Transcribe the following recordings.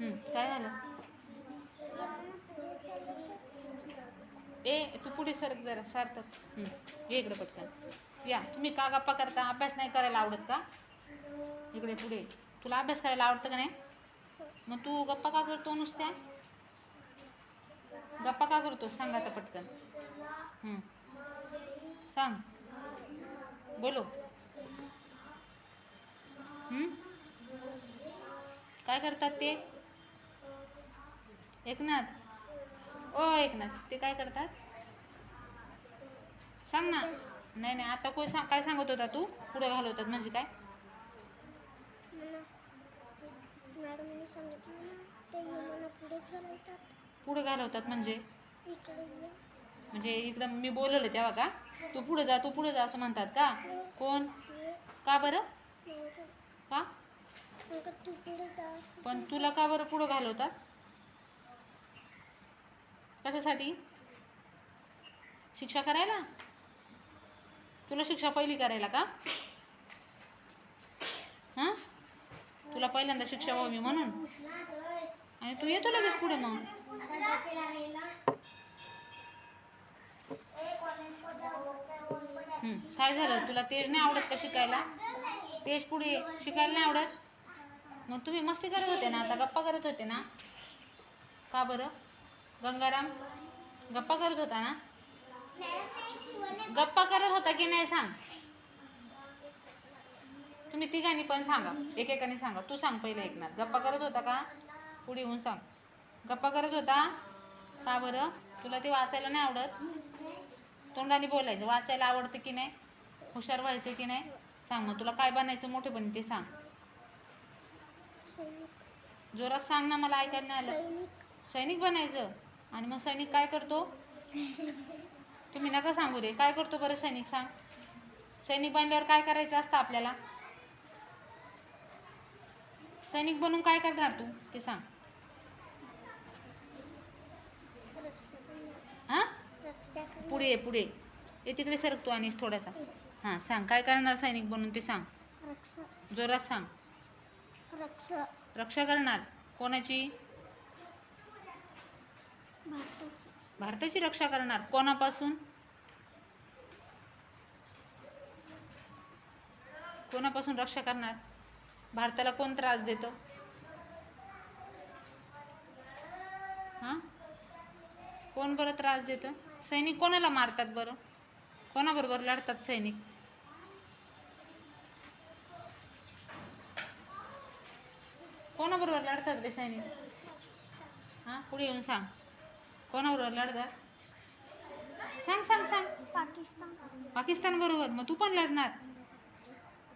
काय झालं? ए तू पुढे सरक जरा सार्थक. ये इकडे पटकन. या तुम्ही का गप्पा करता? अभ्यास नाही करायला आवडत का? इकडे पुढे. तुला अभ्यास करायला आवडतं का नाही? मग तू गप्पा का करतो नुसत्या? गप्पा का करतो? सांग आता पटकन. सांग. बोलो. काय करतात ते? एकनाथ. ओ एकनाथ ते काय करतात? सांग ना. नाही नाही आता कोण सांग काय सांगत होता तू? पुढे घालवतात म्हणजे काय? मॅडमने सांगितलं ना ते ये मला पुढेच घालवतात पुढे घालवतात म्हणजे? इकडे म्हणजे इकडं मी बोलवलं तेव्हा का? तू पुढे जा तू पुढे जा असं म्हणतात का? कोण? का बरं? का? मग तू पुढे जा असं पण तुला का बरं पुढं घालवतात? कशासाठी? शिक्षा करायला? तुला शिक्षा पहिली करायला का? हां? तुला पहिल्यांदा शिक्षा व्हावी म्हणून? आणि तू येतो लगेच पुढे मग. काय झालं? तुला तेज नाही आवडत का शिकायला? तेज पुढे ये. शिकायला नाही आवडत? मग तुम्ही मस्ती करत होते ना? आता गप्पा करत होते ना? का बरं? गंगाराम गप्पा करत होता ना? गप्पा करत होता की नाही सांग? तुम्ही तिघांनी पण सांगा एकेकाने सांगा. तू सांग पहिले ऐकणार गप्पा करत होता का? पुढे येऊन सांग. गप्पा करत होता? का बरं? तुला ते वाचायला नाही आवडत? तोंडाने बोलायचं. वाचायला आवडतं की नाही? हुशार व्हायचं की नाही? सांग मग. तुला काय बनायचं मोठेपणी ते सांग. जोरात सांग ना मला ऐकायला नाही आलं. सैनिक बनायचं? आणि मग सैनिक काय करतो? तुम्ही नका सांगू रे काय करतो बरं सैनिक सांग. सैनिक बनल्यावर काय करायचं असतं आपल्याला? सैनिक बनून काय करणार तू? ते सांग. हां? पुढे ये पुढे ये. तिकडे सरकतो आणि थोडासा. हां सांग. काय करणार सैनिक बनून ते सांग. जोरात सांग. रक्षा. रक्षा करणार. कोणाची? भारताची भारताची रक्षा करणार. कोणापासून? कोणापासून रक्षा करणार? भारताला कोण त्रास देतो? हां? कोण बरं त्रास देतं? सैनिक कोणाला मारतात बरं? कोणाबरोबर लढतात सैनिक? कोणाबरोबर लढतात रे सैनिक? हां? पुढे येऊन सांग. कोणाबरोबर लढतात सांग सांग सांग. पाकिस्तान. पाकिस्तान बरोबर. मग तू पण लढणार.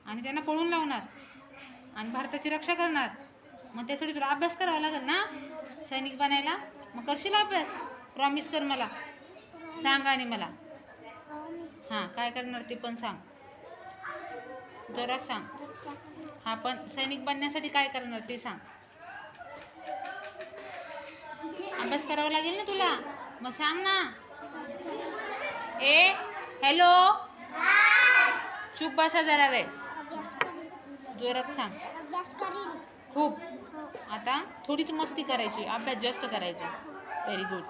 आणि त्यांना पळून लावणार. आणि भारताची रक्षा करणार. मग त्यासाठी तुला अभ्यास करावा लागेल ना? सैनिक बनायला? मग करशील अभ्यास? प्रॉमिस कर मला. सांग आणि मला. हां काय करणार ते पण सांग. जोरात सांग. हा पण सैनिक बनण्यासाठी काय करणार ते सांग. अभ्यास करावा लागेल ना तुला? मग सांग ना. ए हॅलो? चुप बसा जरा वेळ. जोरात सांग. खूप. आता थोडीच मस्ती करायची. अभ्यास जास्त करायचा. व्हेरी गुड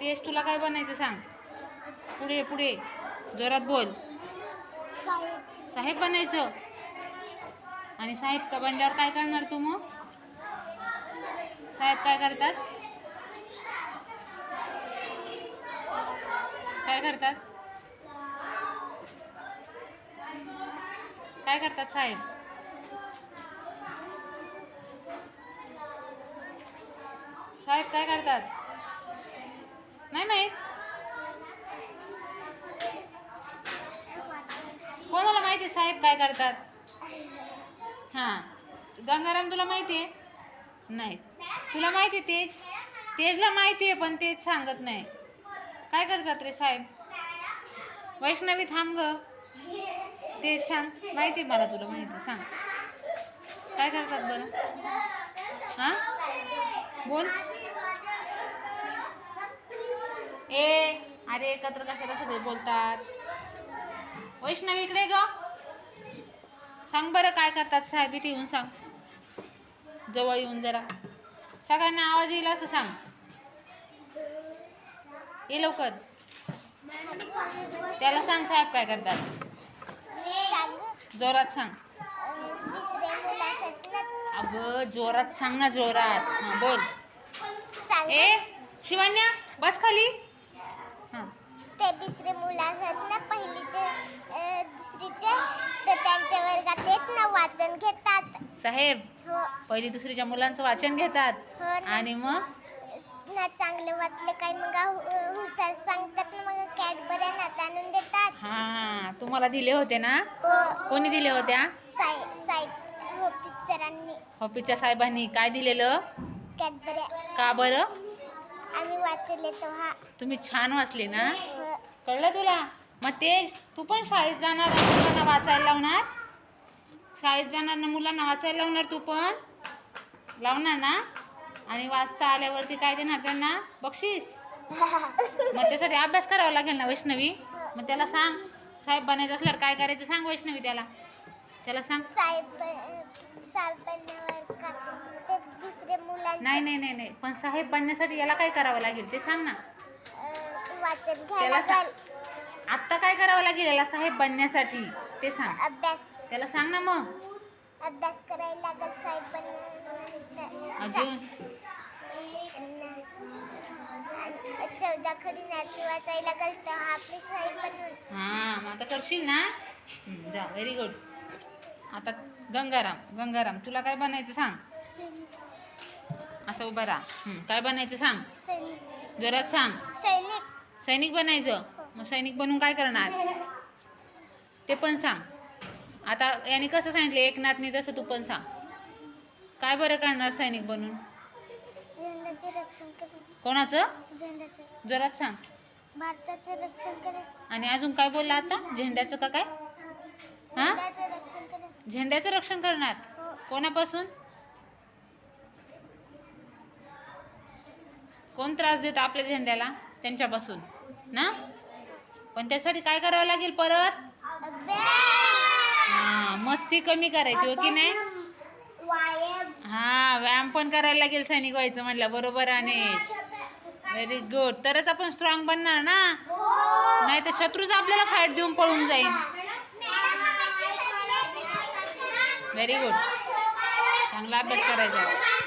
तेच तुला काय बनायचं सांग. पुढे पुढे. जोरात बोल. साहेब. साहेब बनायचं. आणि साहेब का बनल्यावर काय करणार तू मग? साहेब काय करतात? काय करतात? काय करतात साहेब? साहेब काय करतात? नाही माहीत. कोणाला माहिती आहे साहेब काय करतात? हां. गंगाराम तुला माहिती आहे? नाही. तुला माहिती आहे तेज? तेजला माहिती आहे पण तेज सांगत नाही. काय करतात रे साहेब? वैष्णवी थांब ग. तेज सांग. माहिती आहे मला तुला माहिती आहे, सांग. काय करतात बरं? हां? बोल. ए अरे एकत्र कशाला सगळे बोलतात? वैष्णवी इकडे ग. सांग बरं काय करतात साहेब इथे येऊन सांग. जवळ येऊन जरा. सगळ्यांना आवाज येईल असं सांग. ये लवकर. त्याला सांग साहेब काय करतात. जोरात सांग. अं, अगं जोरात सांग ना जोरात. हां बोल. ए शिवान्या बस खाली. हां. ते दुसरे मुलं असतात ना पहिलीचे दुसरीचे. तर त्यांच्या वर्गात एक ना वाचन घेत साहेब हो. पहिली दुसरीच्या मुलांचं वाचन घेतात. हो आणि मग? ना चांगले वाटले काही मग हु- हुशार सांगतात ना मग कॅडबऱ्या नात आणून देतात. हां तुम्हाला दिले होते ना? हो. कोणी दिले होत्या? साई साहेब ऑफिसरांनी ऑफिसच्या साहेबांनी. काय दिलेलं? कॅडबऱ्या का बरं? आम्ही वाचले तेव्हा. तुम्ही छान वाचले ना? हो. कळलं तुला? मग तेज तू पण शाळेत जाणार आणि मुलांना वाचायला लावणार? शाळेत जाणार ना मुलांना वाचायला लावणार तू पण? लावणार ना? आणि वाचता आल्यावरती काय देणार त्यांना? बक्षीस? मग त्यासाठी अभ्यास करावा लागेल ना वैष्णवी? मग त्याला सांग साहेब बनायचं असल्यावर काय करायचं सांग वैष्णवी त्याला. त्याला सांग. नाही नाही नाही नाही. पण साहेब बनण्यासाठी याला काय करावं लागेल ते सांग ना. त्याला सांग. आत्ता काय करावं लागेल याला साहेब बनण्यासाठी? ते सांग. अभ्यास त्याला सांग ना मग. अभ्यास करायला लागेल साहेब अजून? चौदा खडी नाची वाचायला लागेल तेव्हा आपले साहेब हां मग आता करशील ना? जा व्हेरी गुड आता गंगाराम गंगाराम तुला काय बनायचं सांग? असं उभा राहा. काय बनायचं सांग? जोरात सांग. सैनिक. सैनिक बनायचं? मग सैनिक बनून काय करणार? ते पण सांग. आता याने कसं सांगितलं? एकनाथनी तसं तू पण सांग. काय बरं करणार सैनिक बनून? कोणाचं? जोरात सांग. भारताचे रक्षण करेल आणि अजून काय बोलला आता? झेंड्याचं का काय? हां? झेंड्याचं रक्षण करणार? हो. कोणापासून? कोण त्रास देत आपल्या झेंड्याला? त्यांच्यापासून. ना? पण त्यासाठी काय करावं लागेल परत? मस्ती कमी करायची हो की नाही? हा व्यायाम पण करायला लागेल सैनिक व्हायचं म्हटलं बरोबर अनेश? व्हेरी गुड तरच आपण स्ट्रॉंग बनणार ना? नाही तर शत्रूच आपल्याला फाईट देऊन पळून जाईल. व्हेरी गुड चांगला अभ्यास करायचा.